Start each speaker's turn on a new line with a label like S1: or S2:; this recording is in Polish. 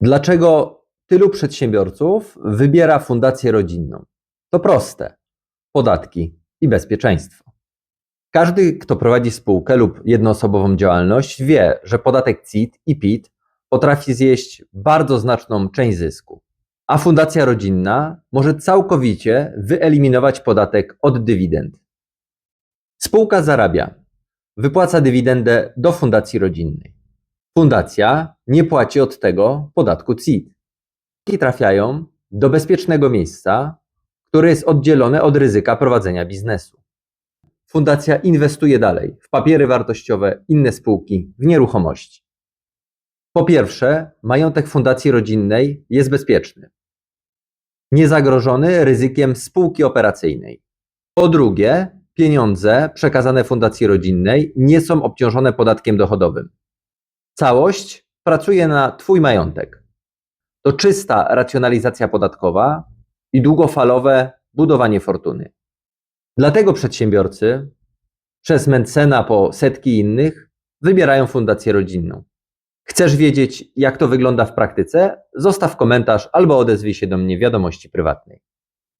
S1: Dlaczego tylu przedsiębiorców wybiera fundację rodzinną? To proste. Podatki i bezpieczeństwo. Każdy, kto prowadzi spółkę lub jednoosobową działalność, wie, że podatek CIT i PIT potrafi zjeść bardzo znaczną część zysku. A fundacja rodzinna może całkowicie wyeliminować podatek od dywidend. Spółka zarabia, wypłaca dywidendę do fundacji rodzinnej. Fundacja nie płaci od tego podatku CIT. I trafiają do bezpiecznego miejsca, które jest oddzielone od ryzyka prowadzenia biznesu. Fundacja inwestuje dalej w papiery wartościowe, inne spółki, w nieruchomości. Po pierwsze, majątek fundacji rodzinnej jest bezpieczny, niezagrożony ryzykiem spółki operacyjnej. Po drugie, pieniądze przekazane fundacji rodzinnej nie są obciążone podatkiem dochodowym. Całość pracuje na Twój majątek. To czysta racjonalizacja podatkowa i długofalowe budowanie fortuny. Dlatego przedsiębiorcy, przez Mencena po setki innych, wybierają fundację rodzinną. Chcesz wiedzieć, jak to wygląda w praktyce? Zostaw komentarz albo odezwij się do mnie w wiadomości prywatnej.